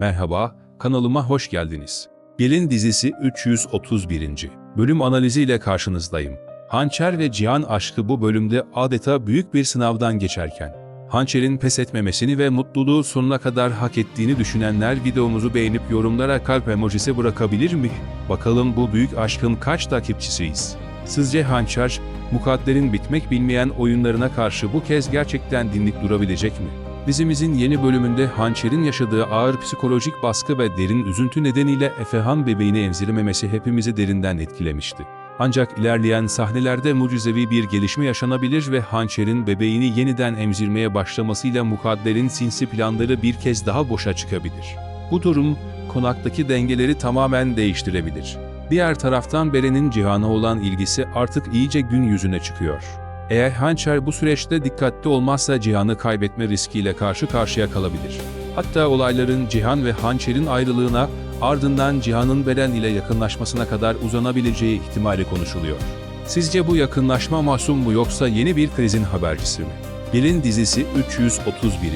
Merhaba, kanalıma hoş geldiniz. Gelin dizisi 331. bölüm analiziyle karşınızdayım. Hançer ve Cihan aşkı bu bölümde adeta büyük bir sınavdan geçerken, Hançer'in pes etmemesini ve mutluluğu sonuna kadar hak ettiğini düşünenler videomuzu beğenip yorumlara kalp emojisi bırakabilir mi? Bakalım bu büyük aşkın kaç takipçisiyiz? Sizce Hançer, mukadderin bitmek bilmeyen oyunlarına karşı bu kez gerçekten dimdik durabilecek mi? Dizimizin yeni bölümünde Hançer'in yaşadığı ağır psikolojik baskı ve derin üzüntü nedeniyle Efehan bebeğini emzirememesi hepimizi derinden etkilemişti. Ancak ilerleyen sahnelerde mucizevi bir gelişme yaşanabilir ve Hançer'in bebeğini yeniden emzirmeye başlamasıyla mukadderin sinsi planları bir kez daha boşa çıkabilir. Bu durum, konaktaki dengeleri tamamen değiştirebilir. Diğer taraftan Beren'in Cihan'a olan ilgisi artık iyice gün yüzüne çıkıyor. Eğer Hançer bu süreçte dikkatli olmazsa Cihan'ı kaybetme riskiyle karşı karşıya kalabilir. Hatta olayların Cihan ve Hançer'in ayrılığına, ardından Cihan'ın Beren ile yakınlaşmasına kadar uzanabileceği ihtimali konuşuluyor. Sizce bu yakınlaşma masum mu yoksa yeni bir krizin habercisi mi? Gelin dizisi 331.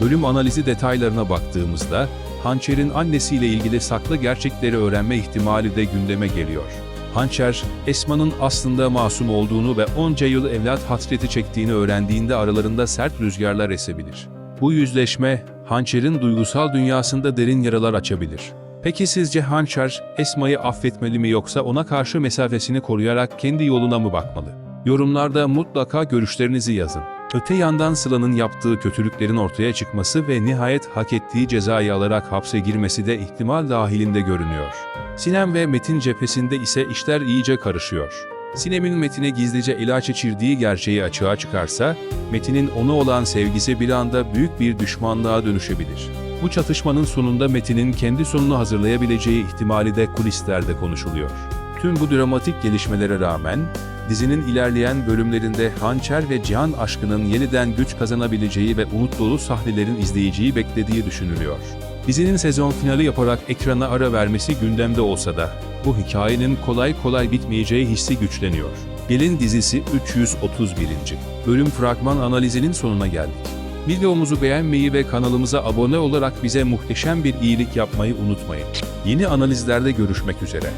Bölüm analizi detaylarına baktığımızda, Hançer'in annesiyle ilgili saklı gerçekleri öğrenme ihtimali de gündeme geliyor. Hançer, Esma'nın aslında masum olduğunu ve onca yıl evlat hasreti çektiğini öğrendiğinde aralarında sert rüzgarlar esebilir. Bu yüzleşme, Hançer'in duygusal dünyasında derin yaralar açabilir. Peki sizce Hançer, Esma'yı affetmeli mi yoksa ona karşı mesafesini koruyarak kendi yoluna mı bakmalı? Yorumlarda mutlaka görüşlerinizi yazın. Öte yandan Sıla'nın yaptığı kötülüklerin ortaya çıkması ve nihayet hak ettiği cezayı alarak hapse girmesi de ihtimal dahilinde görünüyor. Sinem ve Metin cephesinde ise işler iyice karışıyor. Sinem'in Metin'e gizlice ilaç içirdiği gerçeği açığa çıkarsa, Metin'in ona olan sevgisi bir anda büyük bir düşmanlığa dönüşebilir. Bu çatışmanın sonunda Metin'in kendi sonunu hazırlayabileceği ihtimali de kulislerde konuşuluyor. Tüm bu dramatik gelişmelere rağmen, dizinin ilerleyen bölümlerinde Hançer ve Cihan aşkının yeniden güç kazanabileceği ve umut dolu sahnelerin izleyiciyi beklediği düşünülüyor. Dizinin sezon finali yaparak ekrana ara vermesi gündemde olsa da, bu hikayenin kolay kolay bitmeyeceği hissi güçleniyor. Gelin dizisi 331. bölüm fragman analizinin sonuna geldik. Videomuzu beğenmeyi ve kanalımıza abone olarak bize muhteşem bir iyilik yapmayı unutmayın. Yeni analizlerde görüşmek üzere.